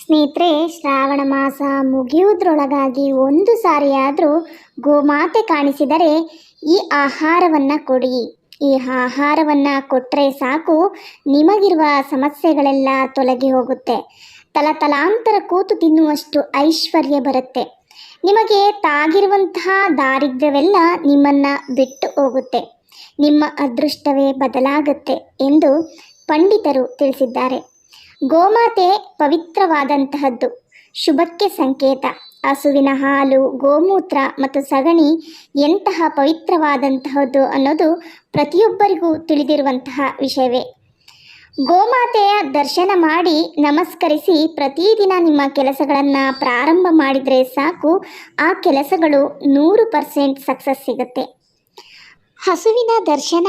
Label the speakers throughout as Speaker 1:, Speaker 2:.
Speaker 1: ಸ್ನೇಹಿತರೆ, ಶ್ರಾವಣ ಮಾಸ ಮುಗಿಯುವುದರೊಳಗಾಗಿ ಒಂದು ಸಾರಿಯಾದರೂ ಗೋಮಾತೆ ಕಾಣಿಸಿದರೆ ಈ ಆಹಾರವನ್ನು ಕೊಡಿ. ಈ ಆಹಾರವನ್ನು ಕೊಟ್ಟರೆ ಸಾಕು, ನಿಮಗಿರುವ ಸಮಸ್ಯೆಗಳೆಲ್ಲ ತೊಲಗಿ ಹೋಗುತ್ತೆ. ತಲತಲಾಂತರ ಕೂತು ತಿನ್ನುವಷ್ಟು ಐಶ್ವರ್ಯ ಬರುತ್ತೆ. ನಿಮಗೆ ತಾಗಿರುವಂತಹ ದಾರಿದ್ರ್ಯವೆಲ್ಲ ನಿಮ್ಮನ್ನು ಬಿಟ್ಟು ಹೋಗುತ್ತೆ. ನಿಮ್ಮ ಅದೃಷ್ಟವೇ ಬದಲಾಗುತ್ತೆ ಎಂದು ಪಂಡಿತರು ತಿಳಿಸಿದ್ದಾರೆ. ಗೋಮಾತೆ ಪವಿತ್ರವಾದಂತಹದ್ದು. ಶುಭಕ್ಕೆ ಸಂಕೇತ. ಹಸುವಿನ ಹಾಲು, ಗೋಮೂತ್ರ ಮತ್ತು ಸಗಣಿ ಎಂತಹ ಪವಿತ್ರವಾದಂತಹದ್ದು ಅನ್ನೋದು ಪ್ರತಿಯೊಬ್ಬರಿಗೂ ತಿಳಿದಿರುವಂತಹ ವಿಷಯವೇ. ಗೋಮಾತೆಯ ದರ್ಶನ ಮಾಡಿ ನಮಸ್ಕರಿಸಿ ಪ್ರತಿದಿನ ನಿಮ್ಮ ಕೆಲಸಗಳನ್ನು ಪ್ರಾರಂಭ ಮಾಡಿದರೆ ಸಾಕು. ಆ ಕೆಲಸಗಳು ನೂರು ಪರ್ಸೆಂಟ್ ಸಕ್ಸಸ್ ಸಿಗುತ್ತೆ. ಹಸುವಿನ ದರ್ಶನ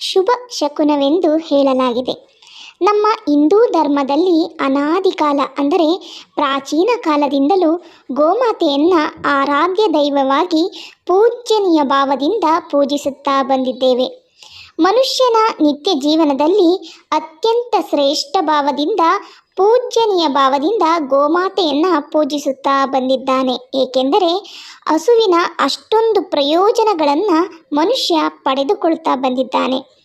Speaker 1: ಶುಭ ಶಕುನವೆಂದು ಹೇಳಲಾಗಿದೆ. ನಮ್ಮ ಹಿಂದೂ ಧರ್ಮದಲ್ಲಿ ಅನಾದಿ ಕಾಲ ಅಂದರೆ ಪ್ರಾಚೀನ ಕಾಲದಿಂದಲೂ ಗೋಮಾತೆಯನ್ನು ಆರಾಧ್ಯ ದೈವವಾಗಿ ಪೂಜ್ಯನೀಯ ಭಾವದಿಂದ ಪೂಜಿಸುತ್ತಾ ಬಂದಿದ್ದೇವೆ. ಮನುಷ್ಯನ ನಿತ್ಯ ಜೀವನದಲ್ಲಿ ಅತ್ಯಂತ ಶ್ರೇಷ್ಠ ಭಾವದಿಂದ, ಪೂಜ್ಯನೀಯ ಭಾವದಿಂದ ಗೋಮಾತೆಯನ್ನು ಪೂಜಿಸುತ್ತಾ ಬಂದಿದ್ದಾನೆ. ಏಕೆಂದರೆ ಹಸುವಿನ ಅಷ್ಟೊಂದು ಪ್ರಯೋಜನಗಳನ್ನು ಮನುಷ್ಯ ಪಡೆದುಕೊಳ್ತಾ ಬಂದಿದ್ದಾನೆ.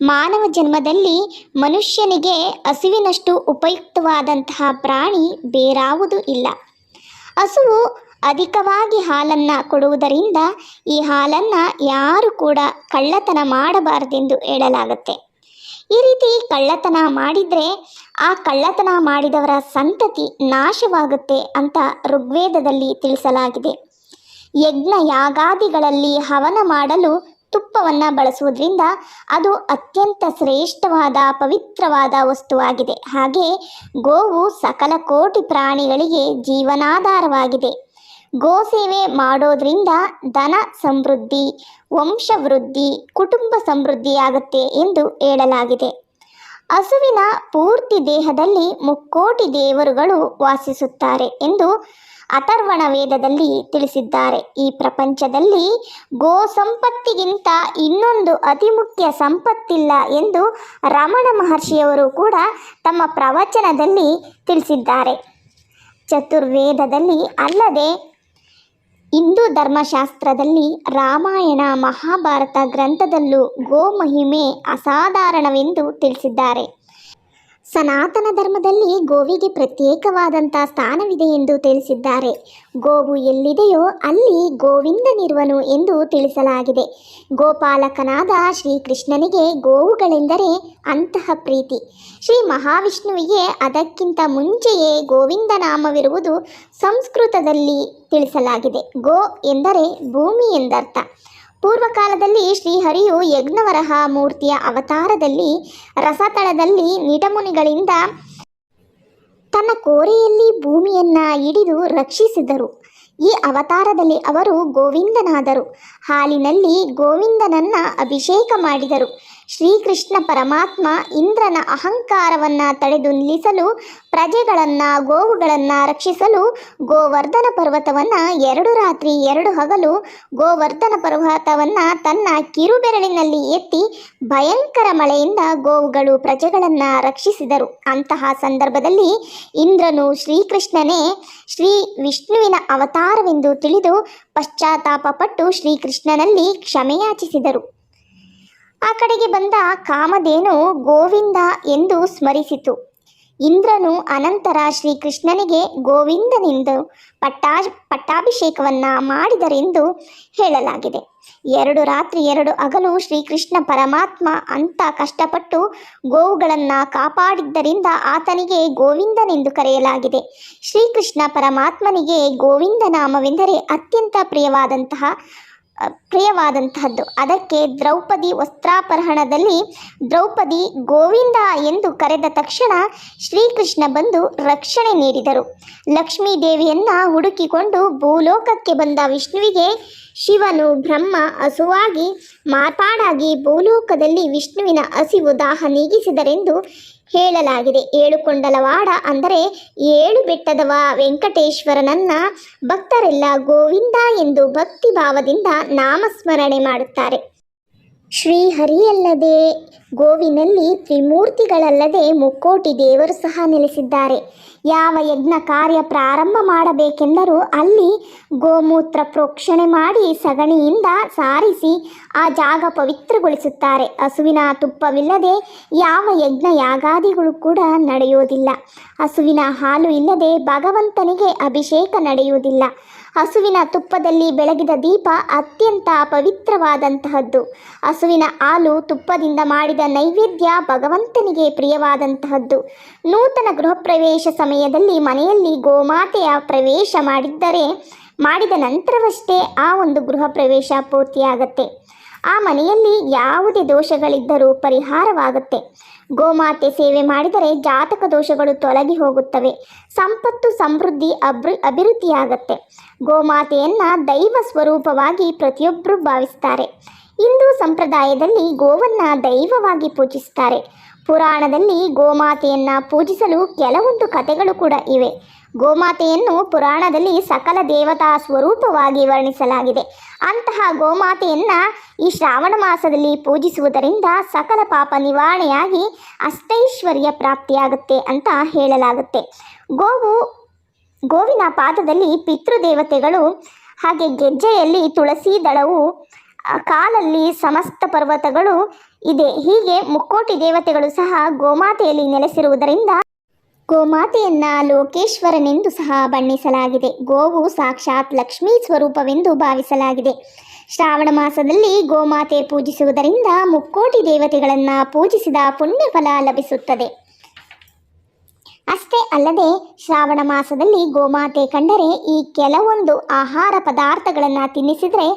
Speaker 1: ಮಾನವ ಜನ್ಮದಲ್ಲಿ ಮನುಷ್ಯನಿಗೆ ಹಸುವಿನಷ್ಟು ಉಪಯುಕ್ತವಾದಂತಹ ಪ್ರಾಣಿ ಬೇರಾವುದೂ ಇಲ್ಲ. ಹಸುವು ಅಧಿಕವಾಗಿ ಹಾಲನ್ನು ಕೊಡುವುದರಿಂದ ಈ ಹಾಲನ್ನು ಯಾರು ಕೂಡ ಕಳ್ಳತನ ಮಾಡಬಾರದೆಂದು ಹೇಳಲಾಗುತ್ತೆ. ಈ ರೀತಿ ಕಳ್ಳತನ ಮಾಡಿದರೆ ಆ ಕಳ್ಳತನ ಮಾಡಿದವರ ಸಂತತಿ ನಾಶವಾಗುತ್ತೆ ಅಂತ ಋಗ್ವೇದದಲ್ಲಿ ತಿಳಿಸಲಾಗಿದೆ. ಯಜ್ಞ ಯಾಗಾದಿಗಳಲ್ಲಿ ಹವನ ಮಾಡಲು ತುಪ್ಪವನ್ನು ಬಳಸುವುದರಿಂದ ಅದು ಅತ್ಯಂತ ಶ್ರೇಷ್ಠವಾದ, ಪವಿತ್ರವಾದ ವಸ್ತುವಾಗಿದೆ. ಹಾಗೆ ಗೋವು ಸಕಲ ಕೋಟಿ ಪ್ರಾಣಿಗಳಿಗೆ ಜೀವನಾಧಾರವಾಗಿದೆ. ಗೋ ಸೇವೆ ಮಾಡೋದ್ರಿಂದ ಧನ ಸಮೃದ್ಧಿ ವಂಶವೃದ್ಧಿ ಕುಟುಂಬ ಸಮೃದ್ಧಿಯಾಗುತ್ತೆ ಎಂದು ಹೇಳಲಾಗಿದೆ. ಹಸುವಿನ ಪೂರ್ತಿ ದೇಹದಲ್ಲಿ ಮುಕ್ಕೋಟಿ ದೇವರುಗಳು ವಾಸಿಸುತ್ತಾರೆ ಎಂದು ಅಥರ್ವಣ ವೇದದಲ್ಲಿ ತಿಳಿಸಿದ್ದಾರೆ. ಈ ಪ್ರಪಂಚದಲ್ಲಿ ಗೋ ಸಂಪತ್ತಿಗಿಂತ ಇನ್ನೊಂದು ಅತಿ ಮುಖ್ಯ ಸಂಪತ್ತಿಲ್ಲ ಎಂದು ರಮಣ ಮಹರ್ಷಿಯವರು ಕೂಡ ತಮ್ಮ ಪ್ರವಚನದಲ್ಲಿ ತಿಳಿಸಿದ್ದಾರೆ. ಚತುರ್ವೇದದಲ್ಲಿ ಅಲ್ಲದೆ ಹಿಂದೂ ಧರ್ಮಶಾಸ್ತ್ರದಲ್ಲಿ ರಾಮಾಯಣ ಮಹಾಭಾರತ ಗ್ರಂಥದಲ್ಲೂ ಗೋ ಮಹಿಮೆ ಅಸಾಧಾರಣವೆಂದು ತಿಳಿಸಿದ್ದಾರೆ. ಸನಾತನ ಧರ್ಮದಲ್ಲಿ ಗೋವಿಗೆ ಪ್ರತ್ಯೇಕವಾದಂಥ ಸ್ಥಾನವಿದೆ ಎಂದು ತಿಳಿಸಿದ್ದಾರೆ. ಗೋವು ಎಲ್ಲಿದೆಯೋ ಅಲ್ಲಿ ಗೋವಿಂದನಿರುವನು ಎಂದು ತಿಳಿಸಲಾಗಿದೆ. ಗೋಪಾಲಕನಾದ ಶ್ರೀಕೃಷ್ಣನಿಗೆ ಗೋವುಗಳೆಂದರೆ ಅಂತಹ ಪ್ರೀತಿ. ಶ್ರೀ ಮಹಾವಿಷ್ಣುವಿಗೆ ಅದಕ್ಕಿಂತ ಮುಂಚೆಯೇ ಗೋವಿಂದ ನಾಮವಿರುವುದು ಸಂಸ್ಕೃತದಲ್ಲಿ ತಿಳಿಸಲಾಗಿದೆ. ಗೋ ಎಂದರೆ ಭೂಮಿ ಎಂದರ್ಥ. ಪೂರ್ವಕಾಲದಲ್ಲಿ ಶ್ರೀಹರಿಯು ಯಜ್ಞವರಹ ಮೂರ್ತಿಯ ಅವತಾರದಲ್ಲಿ ರಸತಳದಲ್ಲಿ ನಿಟಮುನಿಗಳಿಂದ ತನ್ನ ಕೋರೆಯಲ್ಲಿ ಭೂಮಿಯನ್ನ ಹಿಡಿದು ರಕ್ಷಿಸಿದರು. ಈ ಅವತಾರದಲ್ಲಿ ಅವರು ಗೋವಿಂದನಾದರು. ಹಾಲಿನಲ್ಲಿ ಗೋವಿಂದನನ್ನ ಅಭಿಷೇಕ ಮಾಡಿದರು. ಶ್ರೀಕೃಷ್ಣ ಪರಮಾತ್ಮ ಇಂದ್ರನ ಅಹಂಕಾರವನ್ನು ತಡೆದು ನಿಲ್ಲಿಸಲು, ಪ್ರಜೆಗಳನ್ನು, ಗೋವುಗಳನ್ನು ರಕ್ಷಿಸಲು ಗೋವರ್ಧನ ಪರ್ವತವನ್ನು ಎರಡು ರಾತ್ರಿ ಎರಡು ಹಗಲು ಗೋವರ್ಧನ ಪರ್ವತವನ್ನು ತನ್ನ ಕಿರುಬೆರಳಿನಲ್ಲಿ ಎತ್ತಿ ಭಯಂಕರ ಮಳೆಯಿಂದ ಗೋವುಗಳು ಪ್ರಜೆಗಳನ್ನು ರಕ್ಷಿಸಿದರು. ಅಂತಹ ಸಂದರ್ಭದಲ್ಲಿ ಇಂದ್ರನು ಶ್ರೀಕೃಷ್ಣನೇ ಶ್ರೀ ವಿಷ್ಣುವಿನ ಅವತಾರವೆಂದು ತಿಳಿದು ಪಶ್ಚಾತ್ತಾಪಪಟ್ಟು ಶ್ರೀಕೃಷ್ಣನಲ್ಲಿ ಕ್ಷಮೆಯಾಚಿಸಿದರು. ಆ ಕಡೆಗೆ ಬಂದ ಕಾಮಧೇನು ಗೋವಿಂದ ಎಂದು ಸ್ಮರಿಸಿತು. ಇಂದ್ರನು ಅನಂತರ ಶ್ರೀಕೃಷ್ಣನಿಗೆ ಗೋವಿಂದನೆಂದು ಪಟ್ಟಾ, ಪಟ್ಟಾಭಿಷೇಕವನ್ನು ಮಾಡಿದರೆಂದು ಹೇಳಲಾಗಿದೆ. ಎರಡು ರಾತ್ರಿ ಎರಡು ಹಗಲು ಶ್ರೀಕೃಷ್ಣ ಪರಮಾತ್ಮ ಅಂತ ಕಷ್ಟಪಟ್ಟು ಗೋವುಗಳನ್ನು ಕಾಪಾಡಿದ್ದರಿಂದ ಆತನಿಗೆ ಗೋವಿಂದನೆಂದು ಕರೆಯಲಾಗಿದೆ. ಶ್ರೀಕೃಷ್ಣ ಪರಮಾತ್ಮನಿಗೆ ಗೋವಿಂದ ನಾಮವೆಂದರೆ ಅತ್ಯಂತ ಪ್ರಿಯವಾದಂತಹ ಪ್ರಿಯವಾದಂತಹದ್ದು. ಅದಕ್ಕೆ ದ್ರೌಪದಿ ವಸ್ತ್ರಾಪಹರಣದಲ್ಲಿ ದ್ರೌಪದಿ ಗೋವಿಂದ ಎಂದು ಕರೆದ ತಕ್ಷಣ ಶ್ರೀಕೃಷ್ಣ ಬಂದು ರಕ್ಷಣೆ ನೀಡಿದರು. ಲಕ್ಷ್ಮೀ ದೇವಿಯನ್ನ ಹುಡುಕಿಕೊಂಡು ಭೂಲೋಕಕ್ಕೆ ಬಂದ ವಿಷ್ಣುವಿಗೆ ಶಿವನು ಬ್ರಹ್ಮ ಹಸುವಾಗಿ ಮಾರ್ಪಾಡಾಗಿ ಭೂಲೋಕದಲ್ಲಿ ವಿಷ್ಣುವಿನ ಹಸಿವು ದಾಹ ನೀಗಿಸಿದರೆಂದು ಹೇಳಲಾಗಿದೆ. ಏಳು ಕೊಂಡಲವಾಡ ಅಂದರೆ ಏಳು ಬೆಟ್ಟದವ ವೆಂಕಟೇಶ್ವರನನ್ನ ಭಕ್ತರೆಲ್ಲ ಗೋವಿಂದ ಎಂದು ಭಕ್ತಿ ಭಾವದಿಂದ ನಾಮಸ್ಮರಣೆ ಮಾಡುತ್ತಾರೆ. ಶ್ರೀಹರಿಯಲ್ಲದೆ, ಗೋವಿನಲ್ಲಿ ತ್ರಿಮೂರ್ತಿಗಳಲ್ಲದೆ ಮುಕ್ಕೋಟಿ ದೇವರು ಸಹ ನೆಲೆಸಿದ್ದಾರೆ. ಯಾವ ಯಜ್ಞ ಕಾರ್ಯ ಪ್ರಾರಂಭ ಮಾಡಬೇಕೆಂದರೂ ಅಲ್ಲಿ ಗೋಮೂತ್ರ ಪ್ರೋಕ್ಷಣೆ ಮಾಡಿ ಸಗಣಿಯಿಂದ ಸಾರಿಸಿ ಆ ಜಾಗ ಪವಿತ್ರಗೊಳಿಸುತ್ತಾರೆ. ಹಸುವಿನ ತುಪ್ಪವಿಲ್ಲದೆ ಯಾವ ಯಜ್ಞ ಯಾಗಾದಿಗಳು ಕೂಡ ನಡೆಯುವುದಿಲ್ಲ ಹಸುವಿನ ಹಾಲು ಇಲ್ಲದೆ ಭಗವಂತನಿಗೆ ಅಭಿಷೇಕ ನಡೆಯುವುದಿಲ್ಲ. ಹಸುವಿನ ತುಪ್ಪದಲ್ಲಿ ಬೆಳಗಿದ ದೀಪ ಅತ್ಯಂತ ಪವಿತ್ರವಾದಂತಹದ್ದು. ಹಸುವಿನ ಹಾಲು ತುಪ್ಪದಿಂದ ಮಾಡಿದ ನೈವೇದ್ಯ ಭಗವಂತನಿಗೆ ಪ್ರಿಯವಾದಂತಹದ್ದು. ನೂತನ ಗೃಹ ಪ್ರವೇಶ ಸಮಯದಲ್ಲಿ ಮನೆಯಲ್ಲಿ ಗೋಮಾತೆಯ ಪ್ರವೇಶ ಮಾಡಿದ್ದರೆ, ಮಾಡಿದ ನಂತರವಷ್ಟೇ ಆ ಒಂದು ಗೃಹ ಪ್ರವೇಶ ಪೂರ್ತಿಯಾಗತ್ತೆ. ಆ ಮನೆಯಲ್ಲಿ ಯಾವುದೇ ದೋಷಗಳಿದ್ದರೂ ಪರಿಹಾರವಾಗುತ್ತೆ. ಗೋಮಾತೆ ಸೇವೆ ಮಾಡಿದರೆ ಜಾತಕ ದೋಷಗಳು ತೊಲಗಿ ಹೋಗುತ್ತವೆ. ಸಂಪತ್ತು, ಸಮೃದ್ಧಿ, ಅಭೃ, ಅಭಿವೃದ್ಧಿಯಾಗತ್ತೆ. ಗೋಮಾತೆಯನ್ನು ದೈವ ಸ್ವರೂಪವಾಗಿ ಪ್ರತಿಯೊಬ್ಬರು ಭಾವಿಸ್ತಾರೆ. ಹಿಂದೂ ಸಂಪ್ರದಾಯದಲ್ಲಿ ಗೋವನ್ನು ದೈವವಾಗಿ ಪೂಜಿಸ್ತಾರೆ. ಪುರಾಣದಲ್ಲಿ ಗೋಮಾತೆಯನ್ನು ಪೂಜಿಸಲು ಕೆಲವೊಂದು ಕಥೆಗಳು ಕೂಡ ಇವೆ. ಗೋಮಾತೆಯನ್ನು ಪುರಾಣದಲ್ಲಿ ಸಕಲ ದೇವತಾ ಸ್ವರೂಪವಾಗಿ ವರ್ಣಿಸಲಾಗಿದೆ. ಅಂತಹ ಗೋಮಾತೆಯನ್ನು ಈ ಶ್ರಾವಣ ಮಾಸದಲ್ಲಿ ಪೂಜಿಸುವುದರಿಂದ ಸಕಲ ಪಾಪ ನಿವಾರಣೆಯಾಗಿ ಅಷ್ಟೈಶ್ವರ್ಯ ಪ್ರಾಪ್ತಿಯಾಗುತ್ತೆ ಅಂತ ಹೇಳಲಾಗುತ್ತೆ. ಗೋವು, ಗೋವಿನ ಪಾದದಲ್ಲಿ ಪಿತೃದೇವತೆಗಳು ಹಾಗೆ ಗೆಜ್ಜೆಯಲ್ಲಿ ತುಳಸಿ ದಳವು ಕಾಲಲ್ಲಿ ಸಮಸ್ತ ಪರ್ವತಗಳು ಇದೆ. ಹೀಗೆ ಮುಕ್ಕೋಟಿ ದೇವತೆಗಳು ಸಹ ಗೋಮಾತೆಯಲ್ಲಿ ನೆಲೆಸಿರುವುದರಿಂದ ಗೋಮಾತೆಯನ್ನ ಲೋಕೇಶ್ವರನೆಂದು ಸಹ ಬಣ್ಣಿಸಲಾಗಿದೆ. ಗೋವು ಸಾಕ್ಷಾತ್ ಲಕ್ಷ್ಮೀ ಸ್ವರೂಪವೆಂದು ಭಾವಿಸಲಾಗಿದೆ. ಶ್ರಾವಣ ಮಾಸದಲ್ಲಿ ಗೋಮಾತೆ ಪೂಜಿಸುವುದರಿಂದ ಮುಕ್ಕೋಟಿ ದೇವತೆಗಳನ್ನು ಪೂಜಿಸಿದ ಪುಣ್ಯ ಫಲ ಲಭಿಸುತ್ತದೆ. ಅಷ್ಟೇ ಅಲ್ಲದೆ ಶ್ರಾವಣ ಮಾಸದಲ್ಲಿ ಗೋಮಾತೆ ಕಂಡರೆ ಈ ಕೆಲವೊಂದು ಆಹಾರ ಪದಾರ್ಥಗಳನ್ನು ತಿನ್ನಿಸಿದರೆ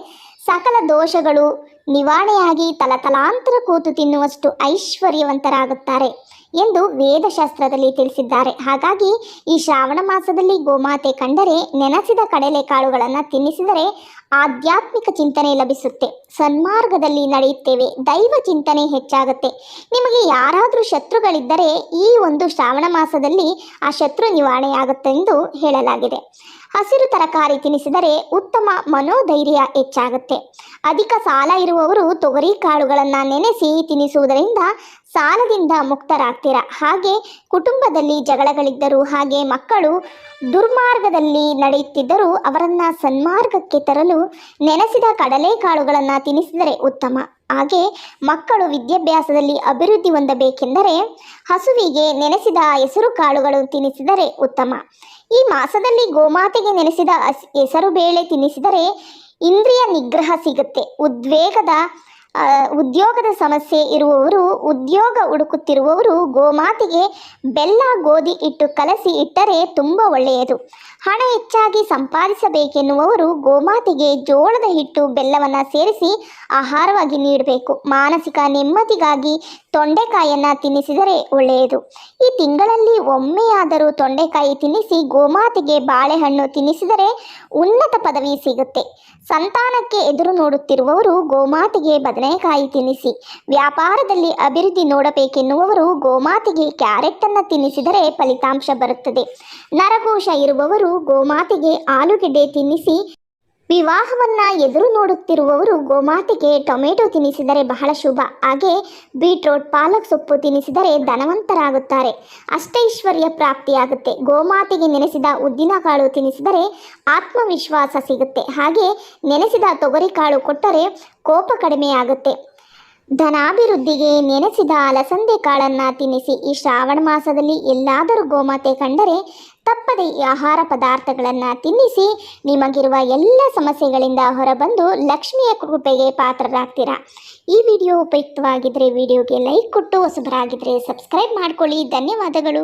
Speaker 1: ಸಕಲ ದೋಷಗಳು ನಿವಾರಣೆಯಾಗಿ ತಲತಲಾಂತರ ಕೂತು ತಿನ್ನುವಷ್ಟು ಐಶ್ವರ್ಯವಂತರಾಗುತ್ತಾರೆ. ಎಂದು ವೇದಶಾಸ್ತ್ರದಲ್ಲಿ ತಿಳಿಸಿದ್ದಾರೆ. ಹಾಗಾಗಿ ಈ ಶ್ರಾವಣ ಮಾಸದಲ್ಲಿ ಗೋಮಾತೆ ಕಂಡರೆ ನೆನೆಸಿದ ಕಡಲೆಕಾಳುಗಳನ್ನು ತಿನ್ನಿಸಿದರೆ ಆಧ್ಯಾತ್ಮಿಕ ಚಿಂತನೆ ಲಭಿಸುತ್ತೆ. ಸನ್ಮಾರ್ಗದಲ್ಲಿ ನಡೆಯುತ್ತೇವೆ. ದೈವ ಚಿಂತನೆ ಹೆಚ್ಚಾಗುತ್ತೆ. ನಿಮಗೆ ಯಾರಾದರೂ ಶತ್ರುಗಳಿದ್ದರೆ ಈ ಒಂದು ಶ್ರಾವಣ ಮಾಸದಲ್ಲಿ ಆ ಶತ್ರು ನಿವಾರಣೆಯಾಗುತ್ತೆ ಎಂದು ಹೇಳಲಾಗಿದೆ. ಹಸಿರು ತರಕಾರಿ ತಿನ್ನಿಸಿದರೆ ಉತ್ತಮ ಮನೋಧೈರ್ಯ ಹೆಚ್ಚಾಗುತ್ತೆ. ಅಧಿಕ ಸಾಲ ಇರುವವರು ತೊಗರಿ ಕಾಳುಗಳನ್ನು ನೆನೆಸಿ ತಿನ್ನಿಸುವುದರಿಂದ ಸಾಲದಿಂದ ಮುಕ್ತರಾಗ್ತೀರಾ? ಹಾಗೆ ಕುಟುಂಬದಲ್ಲಿ ಜಗಳಗಳಿದ್ದರೂ ಹಾಗೆ ಮಕ್ಕಳು ದುರ್ಮಾರ್ಗದಲ್ಲಿ ನಡೆಯುತ್ತಿದ್ದರೂ ಅವರನ್ನು ಸನ್ಮಾರ್ಗಕ್ಕೆ ತರಲು ನೆನೆಸಿದ ಕಡಲೆಕಾಳುಗಳನ್ನು ತಿನ್ನಿಸಿದರೆ ಉತ್ತಮ. ಹಾಗೆ ಮಕ್ಕಳು ವಿದ್ಯಾಭ್ಯಾಸದಲ್ಲಿ ಅಭಿವೃದ್ಧಿ ಹೊಂದಬೇಕೆಂದರೆ ಹಸುವಿಗೆ ನೆನೆಸಿದ ಹೆಸರು ಕಾಳುಗಳು ತಿನ್ನಿಸಿದರೆ ಉತ್ತಮ. ಈ ಮಾಸದಲ್ಲಿ ಗೋಮಾತೆಗೆ ನೆನೆಸಿದ ಹಸ್ ಹೆಸರು ಬೇಳೆ ತಿನ್ನಿಸಿದರೆ ಇಂದ್ರಿಯ ನಿಗ್ರಹ ಸಿಗುತ್ತೆ. ಉದ್ವೇಗದ ಉದ್ಯೋಗದ ಸಮಸ್ಯೆ ಇರುವವರು ಉದ್ಯೋಗ ಹುಡುಕುತ್ತಿರುವವರು ಗೋಮಾತೆಗೆ ಬೆಲ್ಲ ಗೋಧಿ ಇಟ್ಟು ಕಲಸಿ ಇಟ್ಟರೆ ತುಂಬ ಒಳ್ಳೆಯದು. ಹಣ ಹೆಚ್ಚಾಗಿ ಸಂಪಾದಿಸಬೇಕೆನ್ನುವವರು ಗೋಮಾತೆಗೆ ಜೋಳದ ಹಿಟ್ಟು, ಬೆಲ್ಲವನ್ನು ಸೇರಿಸಿ ಆಹಾರವಾಗಿ ನೀಡಬೇಕು. ಮಾನಸಿಕ ನೆಮ್ಮದಿಗಾಗಿ ತೊಂಡೆಕಾಯನ್ನು ತಿನ್ನಿಸಿದರೆ ಒಳ್ಳೆಯದು. ಈ ತಿಂಗಳಲ್ಲಿ ಒಮ್ಮೆಯಾದರೂ ತೊಂಡೆಕಾಯಿ ತಿನ್ನಿಸಿ ಗೋಮಾತೆಗೆ ಬಾಳೆಹಣ್ಣು ತಿನ್ನಿಸಿದರೆ ಉನ್ನತ ಪದವಿ ಸಿಗುತ್ತೆ. ಸಂತಾನಕ್ಕೆ ಎದುರು ನೋಡುತ್ತಿರುವವರು ಗೋಮಾತೆಗೆ ಬದನೆಕಾಯಿ ತಿನ್ನಿಸಿ, ವ್ಯಾಪಾರದಲ್ಲಿ ಅಭಿವೃದ್ಧಿ ನೋಡಬೇಕೆನ್ನುವವರು ಗೋಮಾತೆಗೆ ಕ್ಯಾರೆಟನ್ನು ತಿನ್ನಿಸಿದರೆ ಫಲಿತಾಂಶ ಬರುತ್ತದೆ. ನರಕೋಶ ಇರುವವರು ಗೋಮಾತೆಗೆ ಆಲೂಗೆಡ್ಡೆ ತಿನ್ನಿಸಿ ವಿವಾಹವನ್ನ ಎದುರು ನೋಡುತ್ತಿರುವವರು ಗೋಮಾತೆಗೆ ಟೊಮೆಟೊ ತಿನ್ನಿಸಿದರೆ ಬಹಳ ಶುಭ. ಹಾಗೆ ಬೀಟ್ರೋಟ್, ಪಾಲಕ್ ಸೊಪ್ಪು ತಿನ್ನಿಸಿದರೆ ಧನವಂತರಾಗುತ್ತಾರೆ. ಅಷ್ಟೈಶ್ವರ್ಯ ಪ್ರಾಪ್ತಿಯಾಗುತ್ತೆ. ಗೋಮಾತೆಗೆ ನೆನೆಸಿದ ಉದ್ದಿನಕಾಳು ತಿನ್ನಿಸಿದರೆ ಆತ್ಮವಿಶ್ವಾಸ ಸಿಗುತ್ತೆ. ಹಾಗೆ ನೆನೆಸಿದ ತೊಗರಿಕಾಳು ಕೊಟ್ಟರೆ ಕೋಪ ಕಡಿಮೆಯಾಗುತ್ತೆ. ಧನಾಭಿವೃದ್ಧಿಗೆ ನೆನೆಸಿದ ಅಲಸಂದೆ ಕಾಳನ್ನು ತಿನ್ನಿಸಿ ಈ ಶ್ರಾವಣ ಮಾಸದಲ್ಲಿ ಎಲ್ಲಾದರೂ ಗೋಮಾತೆ ಕಂಡರೆ ತಪ್ಪದೆ ಈ ಆಹಾರ ಪದಾರ್ಥಗಳನ್ನು ತಿನ್ನಿಸಿ ನಿಮಗಿರುವ ಎಲ್ಲ ಸಮಸ್ಯೆಗಳಿಂದ ಹೊರಬಂದು ಲಕ್ಷ್ಮಿಯ ಕೃಪೆಗೆ ಪಾತ್ರರಾಗ್ತೀರಾ. ಈ ವಿಡಿಯೋ ಉಪಯುಕ್ತವಾಗಿದ್ದರೆ ವಿಡಿಯೋಗೆ ಲೈಕ್ ಕೊಟ್ಟು ಹೊಸಬರಾಗಿದ್ದರೆ ಸಬ್ಸ್ಕ್ರೈಬ್ ಮಾಡ್ಕೊಳ್ಳಿ. ಧನ್ಯವಾದಗಳು.